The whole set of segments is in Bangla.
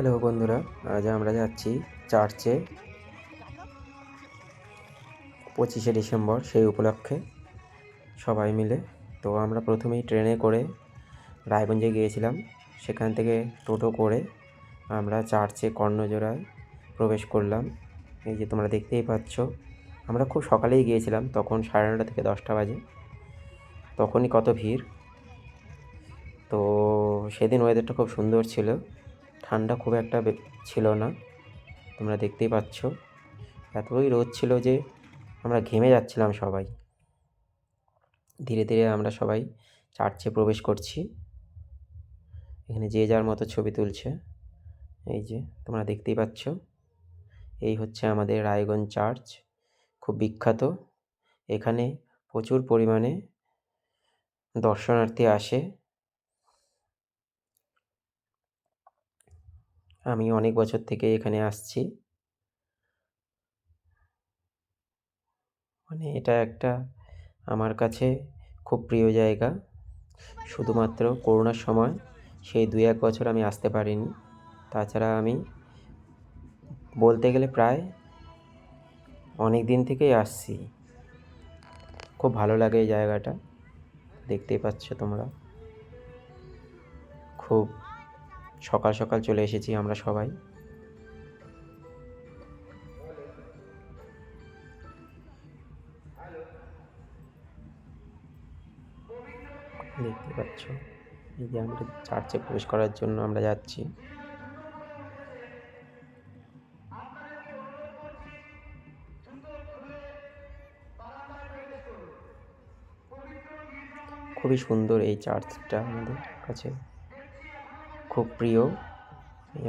হ্যালো বন্ধুরা, আজ আমরা যাচ্ছি চার্চে পঁচিশে ডিসেম্বর সেই উপলক্ষে সবাই মিলে। তো আমরা প্রথমেই ট্রেনে করে রায়গঞ্জে গিয়েছিলাম। সেখান থেকে টোটো করে আমরা চার্চে কর্ণজোড়ায় প্রবেশ করলাম। এই যে তোমরা দেখতেই পাচ্ছ, আমরা খুব সকালেই গিয়েছিলাম, তখন সাড়ে নটা থেকে দশটা বাজে। তখনই কত ভিড়। তো সেদিন ওয়েদারটা খুব সুন্দর ছিল। ঠান্ডা খুব একটা ছিল না। তোমরা দেখতেই পাচ্ছ। এতই রোদ ছিল যে আমরা ঘেমে যাচ্ছিলাম সবাই। ধীরে ধীরে আমরা সবাই চার্চে প্রবেশ করছি। এখানে যে যার মতো ছবি তুলছে। এই যে, তোমরা দেখতেই পাচ্ছ। এই হচ্ছে আমাদের রায়গঞ্জ চার্চ। খুব বিখ্যাত। এখানে প্রচুর পরিমাণে দর্শনার্থী আসে। আমি অনেক বছর থেকে এখানে আসছি। মানে এটা একটা আমার কাছে খুব প্রিয় জায়গা। শুধুমাত্র করোনার সময় সেই দুই এক বছর আমি আসতে পারিনি। তাছাড়া আমি বলতে গেলে প্রায় অনেক দিন থেকেই আসছি। খুব ভালো লাগে এই জায়গাটা। দেখতেই পাচ্ছ তোমরা। খুব সকাল সকাল চলে এসেছি আমরা সবাই। দেখতে পাচ্ছ, এই যে আমরা চার্চে প্রবেশ করার জন্য আমরা যাচ্ছি। খুবই সুন্দর এই চার্চটা আমাদের কাছে। খুব প্রিয়।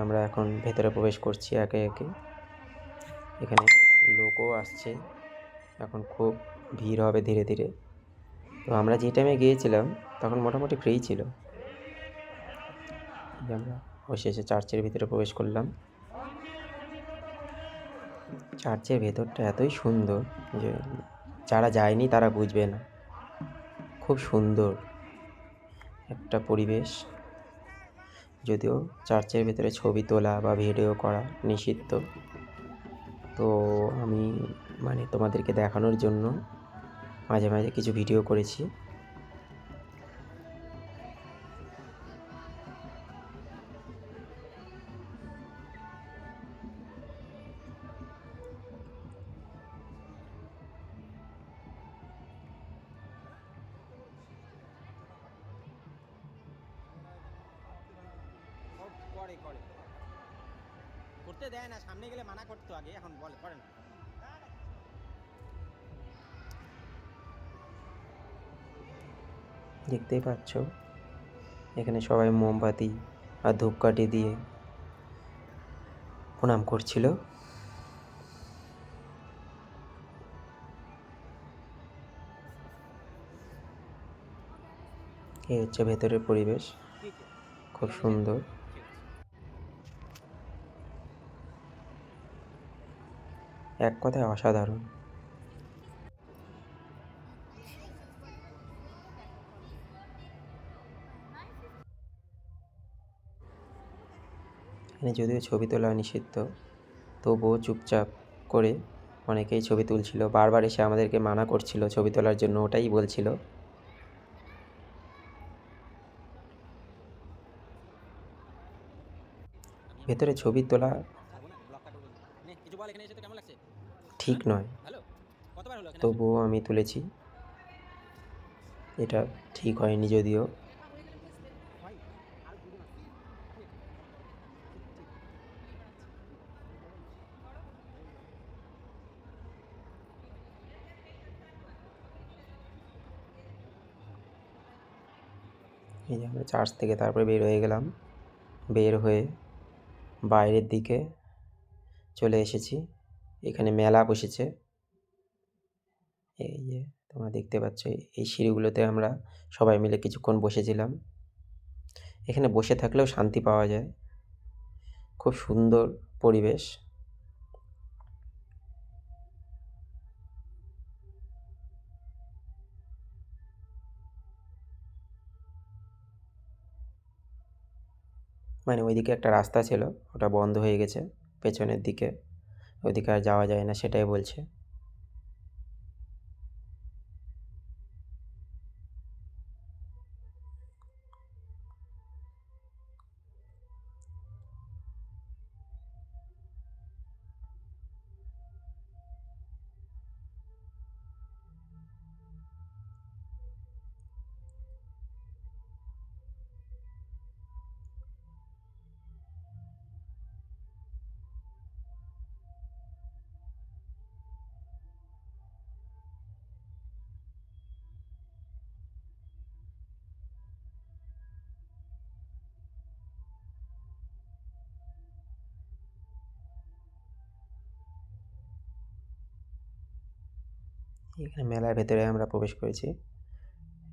আমরা এখন ভেতরে প্রবেশ করছি একে একে। এখানে লোকও আসছে। এখন খুব ভিড় হবে ধীরে ধীরে। তো আমরা যে টাইমে গিয়েছিলাম, তখন মোটামুটি ফ্রি ছিল। আমরা অবশেষে চার্চের ভিতরে প্রবেশ করলাম। চার্চের ভেতরটা এতই সুন্দর যে যারা যায়নি তারা বুঝবে না। খুব সুন্দর একটা পরিবেশ। যদিও চার্চের ভেতরে ছবি তোলা বা ভিডিও করা নিষিদ্ধ। তো আমি মানে তোমাদেরকে দেখানোর জন্য মাঝে মাঝে কিছু ভিডিও করেছি। করে করে। করতে দেয় না সামনে গেলে মানা করতো আগে এখন বলে করে না। দেখতেই পাচ্ছ এখানে সবাই মোমবাতি আর ধূপকাঠি দিয়ে প্রণাম করছিল। এই হচ্ছে ভেতরের পরিবেশ। খুব সুন্দর। এক কথায় অসাধারণ। এখানে যদিও ছবি তোলা নিষিদ্ধ, তবুও চুপচাপ করে অনেকেই ছবি তুলছিল। বারবার এসে আমাদেরকে মানা করছিল ছবি তোলার জন্য, ওটাই বলছিল। ভেতরে ছবি তোলা ঠিক নয়। তবুও আমি তুলেছি। এটা ঠিক হয়নি যদিও। এই যে আমরা চার্চ থেকে তারপরে বের হয়ে গেলাম। বের হয়ে বাইরের দিকে চলে এসেছি। এখানে মেলা বসেছে। এই যে তোমরা দেখতে পাচ্ছ, এই সিঁড়িগুলোতে আমরা সবাই মিলে কিছুক্ষণ বসেছিলাম। এখানে বসে থাকলেও শান্তি পাওয়া যায়। খুব সুন্দর পরিবেশ। মানে ওইদিকে একটা রাস্তা ছিল, ওটা বন্ধ হয়ে গেছে পেছনের দিকে। ওইদিকে আর যাওয়া যায় না সেটাই বলছে। এখানে মেলার ভেতরে আমরা প্রবেশ করেছি।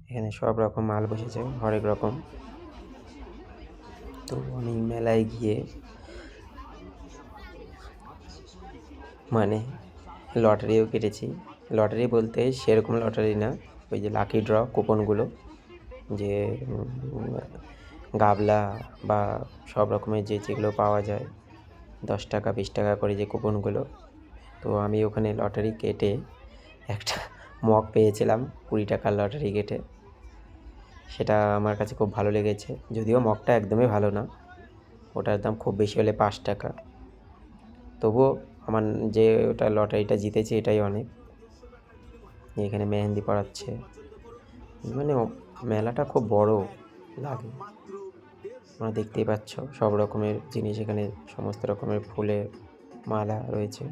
এখানে সব রকম মাল বসেছে, হরেক রকম। তো আমি মেলায় গিয়ে মানে লটারিও কেটেছি। লটারি বলতে সেরকম লটারি না, ওই যে লাকি ড্র কুপনগুলো, যে গাবলা বা সব রকমের যে যেগুলো পাওয়া যায়, দশ টাকা, বিশ টাকা করে যে কুপনগুলো। তো আমি ওখানে লটারি কেটে একটা মগ পেয়েছিলাম কুড়ি টাকার লটারি কেটে সেটা আমার কাছে খুব ভালো লেগেছে। যদিও মগটা একদমই ভালো না। ওটার দাম খুব বেশি হলে পাঁচ টাকা। তবুও আমার যে ওটা লটারিটা জিতেছে এটাই অনেক। এখানে মেহেন্দি পড়াচ্ছে মানে মেলাটা খুব বড় লাগে। তোমরা দেখতেই পাচ্ছ সব রকমের জিনিস এখানে, সমস্ত রকমের ফুলের মালা রয়েছে।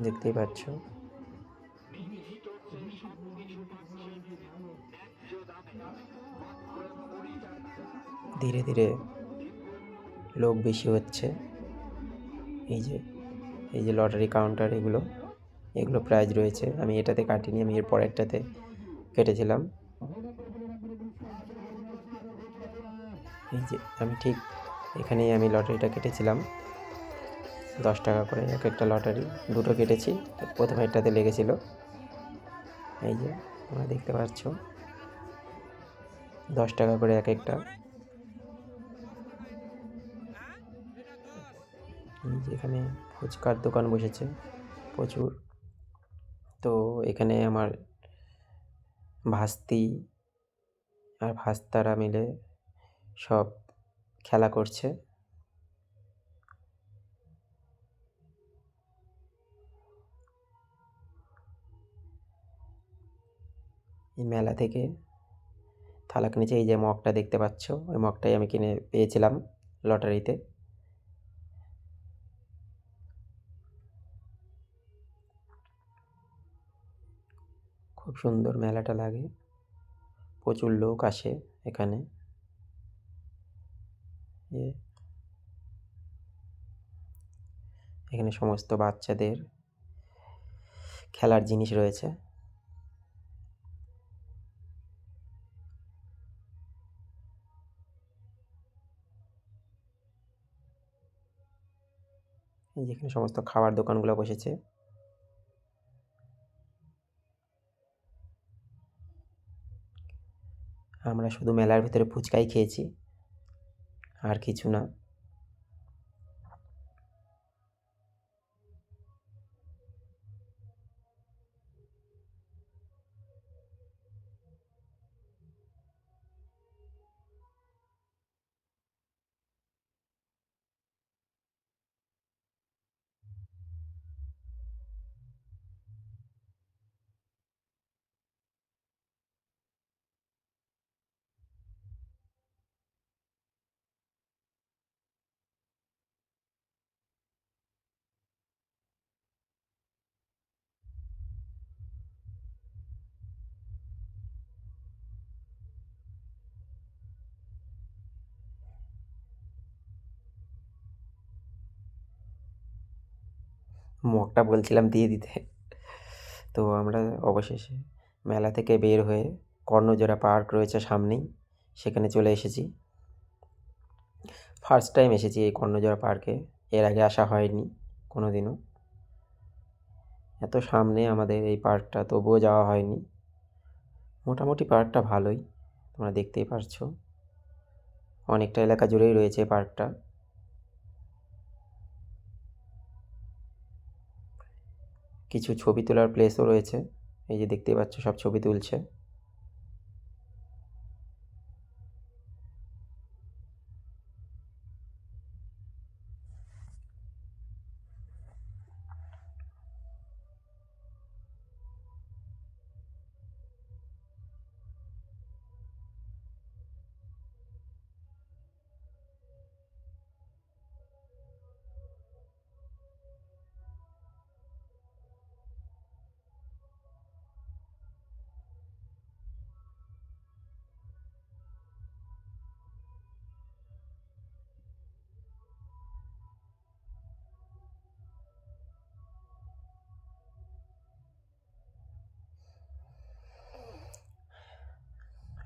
দেখতেই পাচ্ছ। ধীরে ধীরে লোক বেশি হচ্ছে। এই যে এই যে লটারি কাউন্টার এগুলো এগুলো প্রাইজ রয়েছে। আমি এটাতে কাটিনি, আমি এর পরেরটাতে কেটেছিলাম। এই যে, আমি ঠিক এখানেই আমি লটারিটা কেটেছিলাম। দশ টাকা করে এক একটা লটারি। দুটো কেটেছি, তো প্রথমেরটাতে লেগেছিল। এই যে, তোমরা দেখতে পাচ্ছ। দশ টাকা করে এক একটা। এখানে ফুচকার দোকান বসেছে, প্রচুর। তো এখানে আমার ভাস্তি আর ভাস্তারা মিলে সব খেলা করছে। এই মেলা থেকে। থালা কিনেছি এই যে মগটা দেখতে পাচ্ছ, ওই মগটাই আমি কিনে পেয়েছিলাম লটারিতে। খুব সুন্দর মেলাটা লাগে। প্রচুর লোক আসে এখানে। এখানে সমস্ত বাচ্চাদের খেলার জিনিস রয়েছে। যেখানে সমস্ত খাবার দোকানগুলো বসেছে। আমরা শুধু মেলার ভিতরে ফুচকাই খেয়েছি আর কিছু না। মগটা বলছিলাম দিয়ে দিতে। তো আমরা অবশেষে মেলা থেকে বের হয়ে কর্ণজোড়া পার্ক রয়েছে সামনেই, সেখানে চলে এসেছি। ফার্স্ট টাইম এসেছি এই কর্ণজোড়া পার্কে, এর আগে আসা হয়নি কোনো দিনও এত সামনে আমাদের এই পার্কটা, তবুও যাওয়া হয়নি। মোটামুটি পার্কটা ভালোই, তোমরা দেখতেই পারছ। অনেকটা এলাকা জুড়েই রয়েছে পার্কটা। কিছু ছবি তোলার প্লেসও রয়েছে। এই যে দেখতেই পাচ্ছ সব ছবি তুলছে।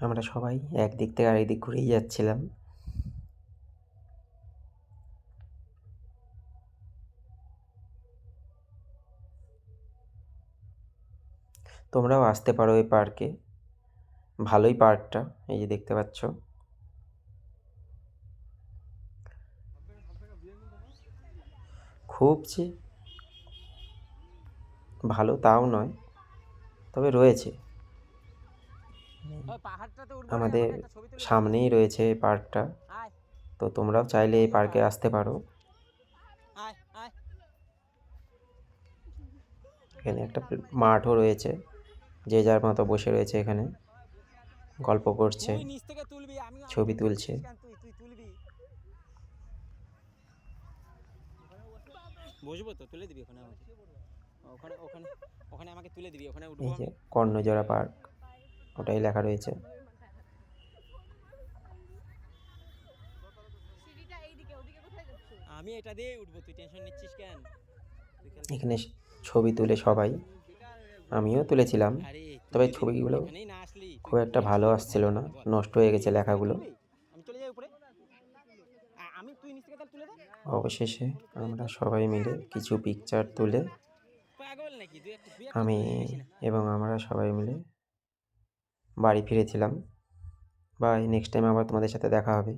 আমরা সবাই একদিক থেকে আরেক দিক ঘুরেই যাচ্ছিলাম। তোমরাও আসতে পারো এই পার্কে। ভালোই পার্কটা, এই যে দেখতে পাচ্ছ। খুব যে ভালো তাও নয়, তবে রয়েছে। আমাদের। সামনেই রয়েছে এই পার্কটা। তো তোমরাও চাইলে এই পার্কে আসতে পারো। এখানে একটা মাঠও রয়েছে যে যার মতো বসে রয়েছে এখানে। গল্প করছে ছবি তুলছে। তুই তুই তুলবি? বসবো তো তুলে দিবি ওখানে আমাকে। ওখানে ওখানে ওখানে আমাকে তুলে দিবি ওখানে উঠবো কর্ণজোড়া পার্ক। ওটাই লেখা রয়েছে। সিঁড়িটা এইদিকে ওদিকে কোথায় যাচ্ছ আমি এটা দিয়ে উঠবো তুই টেনশন নিচ্ছিস কেন? এখানে ছবি তুলে সবাই। আমিও তুলেছিলাম তবে ছবিগুলো খুব একটা ভালো আসছিল না নষ্ট হয়ে গেছে লেখাগুলো। অবশেষে আমরা সবাই মিলে কিছু পিকচার তুলে আমি। এবং আমরা সবাই মিলে বাড়ি ফিরেছিলাম। বাই নেক্সট টাইম আবার তোমাদের সাথে দেখা হবে।